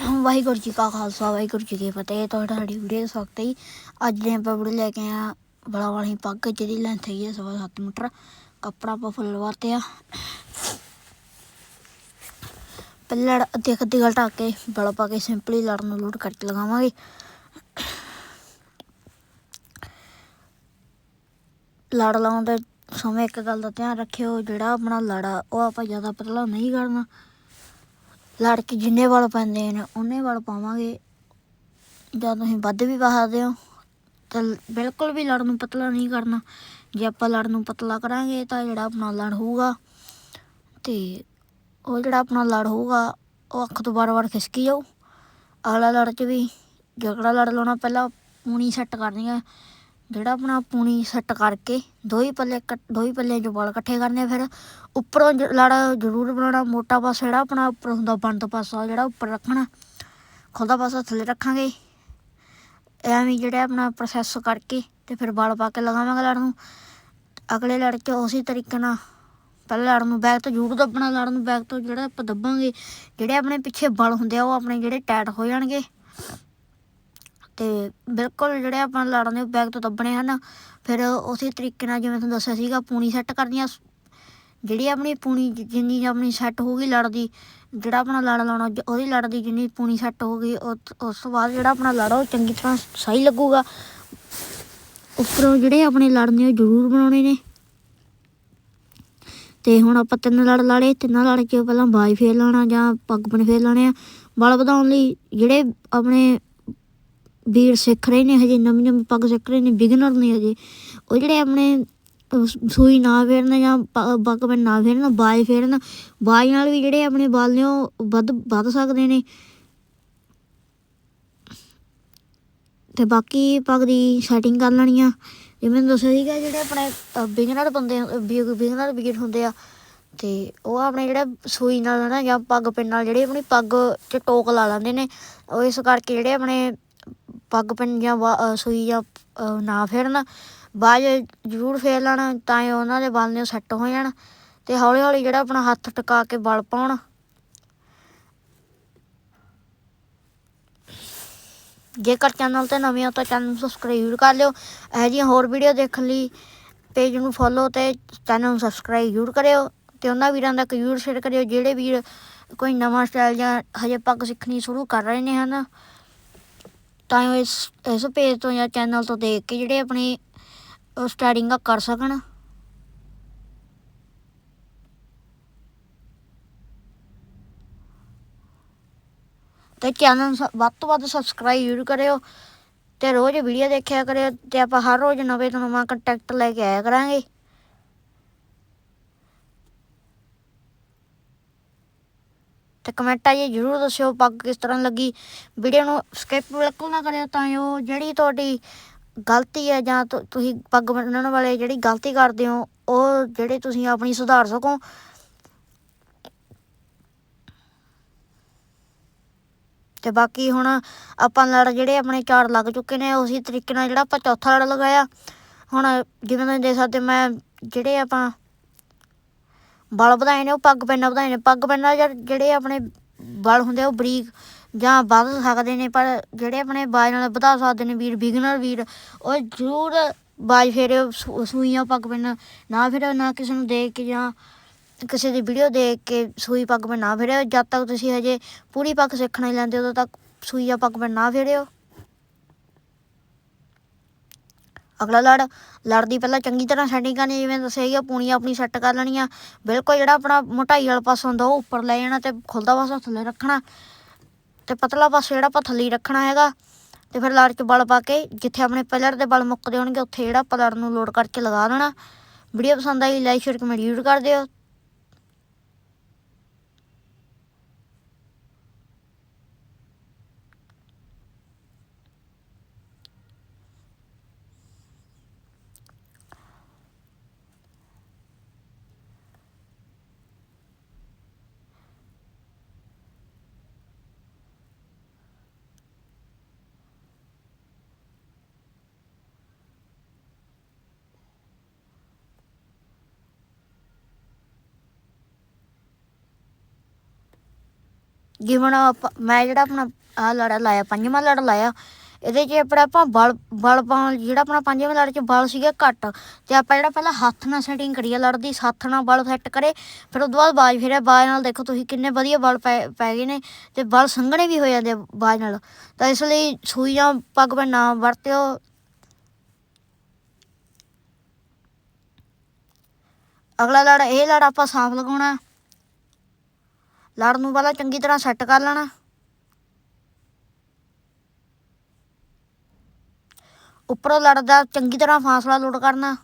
ਵਾਹਿਗੁਰੂ ਜੀ ਕਾ ਖਾਲਸਾ, ਵਾਹਿਗੁਰੂ ਜੀ ਕੀ ਫਤਿਹ। ਤੁਹਾਡਾ ਸਾਡੀ ਵੀਡੀਓ ਸਵਾਗਤ ਹੈ ਅੱਜ ਦੇ ਆਪਾਂ ਵੀਡੀਓ ਲੈ ਕੇ ਆ ਬੜਾ ਵਾਲੀ ਪੱਗ, ਜਿਹਦੀ ਲੈਂਥ ਹੈਗੀ ਹੈ ਸਵਾ ਸੱਤ ਮੀਟਰ। ਕੱਪੜਾ ਆਪਾਂ ਫੁੱਲ ਵਰਤੇ ਆ। ਪਹਿਲਾਂ ਲੜ ਅੱਧੀ ਅੱਧੀ ਗਲ ਢੱਕ ਕੇ ਬਲ ਪਾ ਕੇ ਸਿੰਪਲੀ ਲੜ ਨੂੰ ਲੋਡ ਕਰਕੇ ਲਗਾਵਾਂਗੇ। ਲੜ ਲਾਉਣ ਦੇ ਸਮੇਂ ਇੱਕ ਗੱਲ ਦਾ ਧਿਆਨ ਰੱਖਿਓ, ਜਿਹੜਾ ਆਪਣਾ ਲੜਾ, ਉਹ ਆਪਾਂ ਜ਼ਿਆਦਾ ਪਤਲਾ ਨਹੀਂ ਕਰਨਾ। ਲੜ ਕੇ ਜਿੰਨੇ ਵਾਲ ਪੈਂਦੇ ਨੇ ਉਹਨੇ ਵਾਲ ਪਾਵਾਂਗੇ। ਜਾਂ ਤੁਸੀਂ ਵੱਧ ਵੀ ਪਾ ਸਕਦੇ ਹੋ, ਤਾਂ ਬਿਲਕੁਲ ਵੀ ਲੜ ਨੂੰ ਪਤਲਾ ਨਹੀਂ ਕਰਨਾ। ਜੇ ਆਪਾਂ ਲੜ ਨੂੰ ਪਤਲਾ ਕਰਾਂਗੇ ਤਾਂ ਜਿਹੜਾ ਆਪਣਾ ਲੜ ਹੋਊਗਾ, ਤੇ ਉਹ ਜਿਹੜਾ ਆਪਣਾ ਲੜ ਹੋਊਗਾ, ਉਹ ਅੱਖ ਤੋਂ ਵਾਰ-ਵਾਰ ਖਿਸਕੀ ਜਾਊ। ਅਗਲਾ ਲੜ 'ਚ ਵੀ ਜਗੜਾ ਲੜ ਲਾਉਣਾ, ਪਹਿਲਾਂ ਪੂਣੀ ਸੈੱਟ ਕਰਨੀ ਆ ਜਿਹੜਾ ਆਪਣਾ ਪੂਣੀ ਸੈੱਟ ਕਰਕੇ ਦੋ ਹੀ ਪੱਲੇ ਕੱਟ- ਦੋ ਹੀ ਪੱਲੇ 'ਚ ਵਾਲ ਇਕੱਠੇ ਕਰਨੇ ਫਿਰ। ਉੱਪਰੋਂ ਜ- ਲੜ ਜ਼ਰੂਰ ਬਣਾਉਣਾ, ਮੋਟਾ ਪਾਸਾ ਜਿਹੜਾ ਆਪਣਾ ਉੱਪਰ ਹੁੰਦਾ, ਬੰਦ ਪਾਸਾ ਜਿਹੜਾ ਉੱਪਰ ਰੱਖਣਾ। ਖੁੱਲ੍ਹਾ ਪਾਸਾ ਥੱਲੇ ਰੱਖਾਂਗੇ। ਐਵੇਂ ਜਿਹੜਾ ਆਪਣਾ ਪ੍ਰੋਸੈਸ ਕਰਕੇ ਤੇ ਫਿਰ ਵਾਲ ਪਾ ਕੇ ਲਗਾਵਾਂਗੇ ਲੜ ਨੂੰ। ਅਗਲੇ ਲੜ 'ਚ ਉਸੇ ਤਰੀਕੇ ਨਾਲ ਪਹਿਲਾਂ ਲੜ ਨੂੰ ਬੈਕ ਤੋਂ ਜ਼ਰੂਰ ਦੱਬਣਾ, ਲੜ ਨੂੰ ਬੈਕ ਤੋਂ ਜਿਹੜਾ ਆਪਾਂ ਦੱਬਾਂਗੇ, ਜਿਹੜੇ ਆਪਣੇ ਪਿੱਛੇ ਬਲ ਹੁੰਦੇ ਆ, ਉਹ ਆਪਣੇ ਜਿਹੜੇ ਟਾਈਟ ਹੋ ਜਾਣਗੇ। ਤੇ ਬਿਲਕੁਲ ਜਿਹੜੇ ਆਪਾਂ ਲੜ ਨੇ ਬੈਗ ਤੋਂ ਦੱਬਣੇ ਹਨ, ਫਿਰ ਉਸੇ ਤਰੀਕੇ ਨਾਲ ਜਿਵੇਂ ਤੁਹਾਨੂੰ ਦੱਸਿਆ ਸੀਗਾ, ਪੂਣੀ ਸੈੱਟ ਕਰਨੀ ਆ ਜਿਹੜੀ ਆਪਣੀ ਪੂਣੀ ਜਿੰਨੀ ਆਪਣੀ ਸੈੱਟ ਹੋਊਗੀ ਲੜ ਦੀ ਜਿਹੜਾ ਆਪਣਾ ਲੜ ਲਾਉਣਾ ਉਹਦੀ ਲੜ ਦੀ ਜਿੰਨੀ ਪੂਣੀ ਸੈੱਟ ਹੋਊਗੀ, ਉਹ- ਉਸ ਤੋਂ ਬਾਅਦ ਜਿਹੜਾ ਆਪਣਾ ਲੜ ਉਹ ਚੰਗੀ ਤਰ੍ਹਾਂ ਸਹੀ ਲੱਗੂਗਾ। ਉੱਪਰੋਂ ਜਿਹੜੇ ਆਪਣੇ ਲੜਨੇ ਉਹ ਜ਼ਰੂਰ ਬਣਾਉਣੇ ਨੇ। ਤੇ ਹੁਣ ਆਪਾਂ ਤਿੰਨ ਲੜ ਲਾੜੇ ਤਿੰਨਾਂ ਲੜ ਕੇ ਪਹਿਲਾਂ ਬਾਈ ਫੇਰ ਲਾਣਾ ਜਾਂ ਪੱਗ ਬਣ ਫੇਰ ਲਾਣੇ ਆ। ਬਲ ਵਧਾਉਣ ਲਈ ਜਿਹੜੇ ਆਪਣੇ ਬੀੜ ਸਿੱਖ ਰਹੇ ਨੇ ਹਜੇ, ਨਵੀਂ ਨਵੀਂ ਪੱਗ ਸਿੱਖ ਰਹੇ ਨੇ ਬਿਗਨਰ ਨੇ ਹਜੇ। ਉਹ ਜਿਹੜੇ ਆਪਣੇ ਸੂਈ ਨਾ ਫੇਰਨ ਜਾਂ ਪੱਗ ਬਣ ਨਾ ਫੇਰਨ ਬਾਜ਼ ਫੇਰਨ ਬਾਜ਼ ਨਾਲ ਵੀ ਜਿਹੜੇ ਆਪਣੇ ਵਾਲ ਨੇ ਉਹ ਵੱਧ ਵੱਧ ਸਕਦੇ ਨੇ। ਤੇ ਬਾਕੀ ਪੱਗ ਦੀ ਸੈਟਿੰਗ ਕਰ ਲੈਣੀ ਆ। ਜਿਵੇਂ ਦੱਸਿਆ ਸੀਗਾ ਜਿਹੜੇ ਆਪਣੇ ਬਿਗਨਰ ਬੰਦੇ ਬਿਗਨਰ ਵੀਰ ਹੁੰਦੇ ਆ, ਤੇ ਉਹ ਆਪਣੇ ਜਿਹੜਾ ਸੂਈ ਨਾਲ ਨਾ ਜਾਂ ਪੱਗ ਪਿੰਨ ਨਾਲ ਜਿਹੜੇ ਆਪਣੀ ਪੱਗ 'ਚ ਟੋਕ ਲਾ ਲੈਂਦੇ ਨੇ, ਉਹ ਇਸ ਕਰਕੇ ਜਿਹੜੇ ਆਪਣੇ ਪੱਗ ਪਿੰਨ ਜਾਂ ਸੂਈ ਜਾਂ ਨਾ ਫੇਰਨ ਬਾਅਦ ਜ਼ਰੂਰ ਫੇਰ ਲੈਣਾ, ਤਾਂ ਇਹ ਉਹਨਾਂ ਦੇ ਵਾਲ ਨੇ ਸੈੱਟ ਹੋ ਜਾਣ ਤੇ ਹੌਲੀ ਹੌਲੀ ਜਿਹੜਾ ਆਪਣਾ ਹੱਥ ਟਿਕਾ ਕੇ ਵਲ ਪਾਉਣ। ਜੇਕਰ ਚੈਨਲ ਤੇ ਨਵੇਂ ਹੋ ਤਾਂ ਚੈਨਲ ਨੂੰ ਸਬਸਕ੍ਰਾਈਬ ਕਰ ਲਿਓ। ਇਹੋ ਜਿਹੀਆਂ ਹੋਰ ਵੀਡੀਓ ਦੇਖਣ ਲਈ ਪੇਜ ਨੂੰ ਫੋਲੋ ਤੇ ਚੈਨਲ ਨੂੰ ਸਬਸਕ੍ਰਾਈਬ ਜ਼ਰੂਰ ਕਰਿਓ ਤੇ ਉਹਨਾਂ ਵੀਰਾਂ ਦਾ ਜ਼ਰੂਰ ਸ਼ੇਅਰ ਕਰਿਓ ਜਿਹੜੇ ਵੀਰ ਕੋਈ ਨਵਾਂ ਸਟਾਈਲ ਜਾਂ ਹਜੇ ਪੱਗ ਸਿੱਖਣੀ ਸ਼ੁਰੂ ਕਰ ਰਹੇ ਨੇ ਹਨ। ਤਾਂ ਉਹ ਇਸ ਇਸ ਪੇਜ ਤੋਂ ਜਾਂ ਚੈਨਲ ਤੋਂ ਦੇਖ ਕੇ ਜਿਹੜੇ ਆਪਣੀ ਸਟਾਰਟਿੰਗ ਕਰ ਸਕਣ। ਤੇ ਚੈਨਲ ਸ- ਵੱਧ ਤੋਂ ਵੱਧ ਸਬਸਕ੍ਰਾਈਬ ਜ਼ਰੂਰ ਕਰਿਓ ਤੇ ਰੋਜ਼ ਵੀਡੀਓ ਦੇਖਿਆ ਕਰਿਓ ਤੇ ਆਪਾਂ ਹਰ ਰੋਜ਼ ਨਵੇਂ ਤੋਂ ਨਵਾਂ ਕੰਟੈਕਟ ਲੈ ਕੇ ਆਇਆ ਕਰਾਂਗੇ। ਤੇ ਕਮੈਂਟਾਂ 'ਚ ਜ਼ਰੂਰ ਦੱਸਿਓ, ਪੱਗ ਕਿਸ ਤਰ੍ਹਾਂ ਲੱਗੀ? ਵੀਡੀਓ ਨੂੰ ਸਕਿਪ ਬਿਲਕੁਲ ਨਾ ਕਰਿਓ ਤਾਂ ਜੋ ਜਿਹੜੀ ਤੁਹਾਡੀ ਗਲਤੀ ਹੈ ਜਾਂ ਤੁਸੀਂ ਪੱਗ ਬੰਨਣ ਵਾਲੇ ਜਿਹੜੀ ਗਲਤੀ ਕਰਦੇ ਹੋ, ਉਹ ਜਿਹੜੇ ਤੁਸੀਂ ਆਪਣੀ ਸੁਧਾਰ ਸਕੋ। ਤੇ ਬਾਕੀ ਹੁਣ ਆਪਾਂ ਲੜ ਜਿਹੜੇ ਆਪਣੇ ਚਾਰ ਲੱਗ ਚੁੱਕੇ ਨੇ, ਉਸੇ ਤਰੀਕੇ ਨਾਲ ਜਿਹੜਾ ਆਪਾਂ ਚੌਥਾ ਲੜ ਲਗਾਇਆ। ਹੁਣ ਜਿਵੇਂ ਤੁਸੀਂ ਦੇਖ ਸਕਦੇ, ਮੈਂ ਜਿਹੜੇ ਆਪਾਂ ਬਲ ਵਧਾਏ ਨੇ, ਉਹ ਪੱਗ ਪੈਨਾ ਵਧਾਏ ਨੇ। ਪੱਗ ਪੈਨਾ ਜਾਂ ਜਿਹੜੇ ਆਪਣੇ ਬਲ ਹੁੰਦੇ ਆ, ਉਹ ਬਰੀਕ ਜਾਂ ਵੱਧ ਸਕਦੇ ਨੇ, ਪਰ ਜਿਹੜੇ ਆਪਣੇ ਬਾਜ ਨਾਲ ਵਧਾ ਸਕਦੇ ਨੇ, ਵੀਰ ਬਿਗਨਰ ਵੀਰ, ਉਹ ਜ਼ਰੂਰ ਬਾਜ ਫੇਰੇ ਸੂ- ਸੂਈਆਂ ਪੱਗ ਪੈਨਾ ਨਾ ਫਿਰ ਨਾ ਕਿਸੇ ਨੂੰ ਦੇਖ ਕੇ ਜਾਂ ਕਿਸੇ ਦੀ ਵੀਡੀਓ ਦੇਖ ਕੇ ਸੂਈ ਪੱਗ ਪੈਨ ਨਾ ਫੇਰਿਓ ਜਦ ਤੱਕ ਤੁਸੀਂ ਹਜੇ ਪੂਰੀ ਪੱਗ ਸਿੱਖਣਾ ਹੀ ਲੈਂਦੇ ਉਦੋਂ ਤੱਕ ਸੂਈ ਜਾਂ ਪੱਗ ਪੈਨ ਨਾ ਫੇਰਿਓ ਅਗਲਾ ਲੜ ਲੜ ਦੀ ਪਹਿਲਾਂ ਚੰਗੀ ਤਰ੍ਹਾਂ ਸੈਟਿੰਗ ਕਰਨੀ, ਜਿਵੇਂ ਦੱਸਿਆ ਗਿਆ ਪੂਣੀ ਆਪਣੀ ਸੈੱਟ ਕਰ ਲੈਣੀ ਆ ਬਿਲਕੁਲ ਜਿਹੜਾ ਆਪਣਾ ਮੋਟਾਈ ਵਾਲਾ ਪਾਸਾ ਹੁੰਦਾ, ਉਹ ਉੱਪਰ ਲੈ ਜਾਣਾ ਤੇ ਖੁੱਲਦਾ ਪਾਸਾ ਥੱਲੇ ਰੱਖਣਾ। ਤੇ ਪਤਲਾ ਪਾਸਾ ਜਿਹੜਾ ਆਪਾਂ ਥੱਲੇ ਰੱਖਣਾ ਹੈਗਾ, ਤੇ ਫਿਰ ਲੜ 'ਚ ਬਲ ਪਾ ਕੇ, ਜਿੱਥੇ ਆਪਣੇ ਪਿਲਰ ਦੇ ਬਲ ਮੁੱਕਦੇ ਹੋਣਗੇ, ਉੱਥੇ ਜਿਹੜਾ ਆਪਾਂ ਲੜ ਨੂੰ ਲੋਡ ਕਰਕੇ ਲਗਾ ਦੇਣਾ। ਵੀਡੀਓ ਪਸੰਦ ਆਈ ਲਾਈਕ ਸ਼ੇਅਰ ਕਮੈਂਟ ਜ਼ਰੂਰ ਕਰ ਦਿਓ। ਜਿਵੇਂ ਆਪਾਂ ਮੈਂ ਜਿਹੜਾ ਆਪਣਾ ਆ ਲੜਾ ਲਾਇਆ, ਪੰਜਵਾਂ ਲੜ ਲਾਇਆ, ਇਹਦੇ 'ਚ ਆਪਣਾ ਆਪਾਂ ਬਲ ਬਲ ਪਾਉਣ ਜਿਹੜਾ ਆਪਣਾ ਪੰਜਵੇਂ ਲੜ 'ਚ ਬਲ ਸੀਗਾ ਘੱਟ, ਤੇ ਆਪਾਂ ਜਿਹੜਾ ਪਹਿਲਾਂ ਹੱਥ ਨਾਲ ਸੈਟਿੰਗ ਕਰੀਏ ਲੜਦੀ, ਹੱਥ ਨਾਲ ਬਲ ਸੈੱਟ ਕਰੇ, ਫਿਰ ਉਸ ਤੋਂ ਬਾਅਦ ਬਾਜ ਫਿਰਿਆ, ਬਾਜ ਨਾਲ ਦੇਖੋ ਤੁਸੀਂ ਕਿੰਨੇ ਵਧੀਆ ਬਲ ਪੈ ਪੈ ਗਏ ਨੇ, ਤੇ ਬਲ ਸੰਘਣੇ ਵੀ ਹੋ ਜਾਂਦੇ ਆ ਬਾਜ ਨਾਲ। ਤਾਂ ਇਸ ਲਈ ਸੂਈ ਜਾਂ ਪੱਗ ਪੈ ਨਾ ਵਰਤਿਓ। ਅਗਲਾ ਲੜ, ਇਹ ਲੜ ਆਪਾਂ ਸਾਫ਼ ਲਗਾਉਣਾ। ਲੜ ਨੂੰ ਪਹਿਲਾਂ ਚੰਗੀ ਤਰ੍ਹਾਂ ਸੈੱਟ ਕਰ ਲੈਣਾ। ਉੱਪਰੋਂ ਲੜ ਦਾ ਚੰਗੀ ਤਰ੍ਹਾਂ ਫਾਸਲਾ ਲੋਡ ਕਰਨਾ।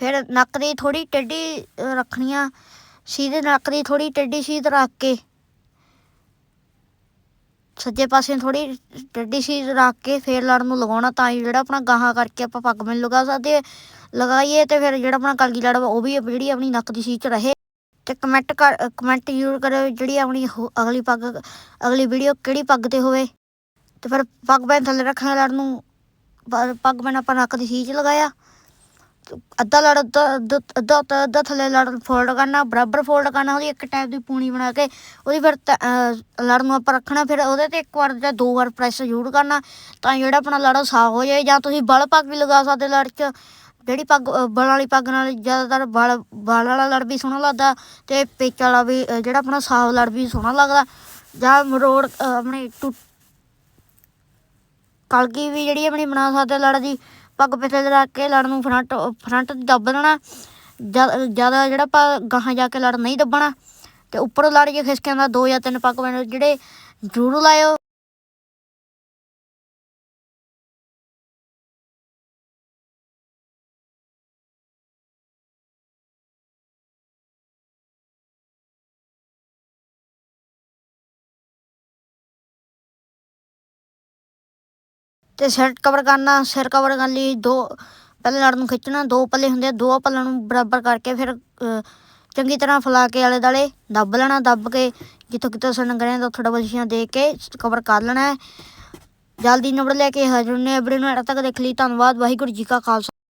ਫਿਰ ਨੱਕ ਦੀ ਥੋੜੀ ਟੇਢੀ ਰੱਖਣੀ ਆ। ਸਿੱਧੇ ਨੱਕ ਦੀ ਥੋੜੀ ਟੇਢੀ ਸੀਧ ਰੱਖ ਕੇ ਸੱਜੇ ਪਾਸੇ ਨੂੰ ਥੋੜੀ ਟੇਢੀ ਸੀ ਰੱਖ ਕੇ ਫਿਰ ਲੜ ਨੂੰ ਲਗਾਉਣਾ ਤਾਂ ਹੀ ਜਿਹੜਾ ਆਪਣਾ ਗਾਹਾਂ ਕਰਕੇ ਆਪਾਂ ਪੱਗ ਮੈਨੂੰ ਲਗਾ ਸਕਦੇ ਹਾਂ। ਲਗਾਈਏ ਤੇ ਫਿਰ ਜਿਹੜਾ ਆਪਣਾ ਕਲਗੀ ਲੜ ਵਾ, ਉਹ ਵੀ ਜਿਹੜੀ ਆਪਣੀ ਨੱਕ ਦੀ ਸੀਧ 'ਚ ਰਹੇ। ਤੇ ਕਮੈਂਟ ਕਰ, ਕਮੈਂਟ ਜ਼ਰੂਰ ਕਰਿਓ ਜਿਹੜੀ ਆਪਣੀ ਹੋ- ਅਗਲੀ ਪੱਗ, ਅਗਲੀ ਵੀਡੀਓ ਕਿਹੜੀ ਪੱਗ ਤੇ ਹੋਵੇ। ਤੇ ਫਿਰ ਪੱਗ ਬੈਨ ਥੱਲੇ ਰੱਖਣਾ ਲੜ ਨੂੰ। ਪੱਗ ਬੈਨ ਆਪਾਂ ਨੱਕ ਦੀ ਸੀਧ 'ਚ ਲਗਾਇਆ। ਅੱਧਾ ਲੜ, ਅੱਧਾ ਅੱਧਾ ਅੱਧਾ, ਅੱਧਾ- ਥੱਲੇ ਲੜ ਫੋਲਡ ਕਰਨਾ, ਬਰਾਬਰ ਫੋਲਡ ਕਰਨਾ, ਉਹਦੀ ਇੱਕ ਟਾਈਪ ਦੀ ਪੂਣੀ ਬਣਾ ਕੇ ਉਹਦੀ ਫਿਰ ਤ- ਅਹ ਲੜ ਨੂੰ ਆਪਾਂ ਰੱਖਣਾ, ਫਿਰ ਉਹਦੇ ਤੇ ਇੱਕ ਵਾਰ ਜਾਂ ਦੋ ਵਾਰ ਪ੍ਰੈਸ ਜ਼ਰੂਰ ਕਰਨਾ, ਤਾਂ ਜਿਹੜਾ ਆਪਣਾ ਲੜ ਉਹ ਸਾਫ਼ ਹੋ ਜਾਏ, ਜਾਂ ਤੁਸੀਂ ਬਲ ਪੱਗ ਵੀ ਲਗਾ ਸਕਦੇ ਲੜ 'ਚ, ਜਿਹੜੀ ਪੱਗ, ਅਹ ਬਲ ਵਾਲੀ ਪੱਗ ਨਾਲ ਜ਼ਿਆਦਾਤਰ ਬਲ ਬਲ ਵਾਲਾ ਲੜ ਵੀ ਸੋਹਣਾ ਲੱਗਦਾ ਤੇ ਪੇਚ ਵਾਲਾ ਵੀ, ਅਹ ਜਿਹੜਾ ਆਪਣਾ ਸਾਫ਼ ਲੜ ਵੀ ਸੋਹਣਾ ਲੱਗਦਾ, ਜਾਂ ਮਰੋੜ, ਅਹ ਆਪਣੇ ਟੁੱਟ, ਕਲਗੀ ਵੀ ਜਿਹੜੀ ਆਪਣੀ ਬਣਾ ਸਕਦੇ ਲੜ ਦੀ ਪੱਗ ਪਿੱਛੇ ਤੇ ਰੱਖ ਕੇ ਲੜ ਨੂੰ ਫਰੰਟ ਫਰੰਟ ਦੱਬ ਦੇਣਾ। ਜ਼ਿਆਦਾ ਜਿਹੜਾ ਆਪਾਂ ਗਾਹਾਂ ਜਾ ਕੇ ਲੜ ਨਹੀਂ ਦੱਬਣਾ, ਤੇ ਉੱਪਰੋਂ ਲੜ ਜੇ ਖਿਸਕਿਆਂ ਦਾ ਦੋ ਜਾਂ ਤਿੰਨ ਪੱਗ ਬਣ ਜਿਹੜੇ ਜ਼ਰੂਰ ਲਾਇਓ। ਤੇ ਸਿਰ ਕਵਰ ਕਰਨਾ, ਸਿਰ ਕਵਰ ਕਰਨ ਲਈ ਦੋ ਪਹਿਲੇ ਲੜ ਨੂੰ ਖਿੱਚਣਾ, ਦੋ ਪੱਲੇ ਹੁੰਦੇ ਆ, ਦੋ ਪੱਲਿਆਂ ਨੂੰ ਬਰਾਬਰ ਕਰਕੇ ਫਿਰ ਚੰਗੀ ਤਰ੍ਹਾਂ ਫੈਲਾ ਕੇ ਆਲੇ ਦਾਲੇ ਦੱਬ ਲੈਣਾ, ਦੱਬ ਕੇ ਜਿੱਥੋਂ ਕਿਤੋਂ ਸਣ ਗਰੇ ਤਾਂ ਥੋੜਾ ਬਲਸ਼ੀਆਂ ਦੇ ਕੇ ਕਵਰ ਕਰ ਲੈਣਾ ਹੈ। ਜਲਦੀ ਨੰਬਰ ਲੈ ਕੇ ਹਾਜ਼ਰ ਨੇ ਵੀਡੀਓ ਨੂੰ ਐਡ ਤੱਕ ਦੇਖ ਲਈ। ਧੰਨਵਾਦ। ਵਾਹਿਗੁਰੂ ਜੀ ਕਾ ਖਾਲਸਾ।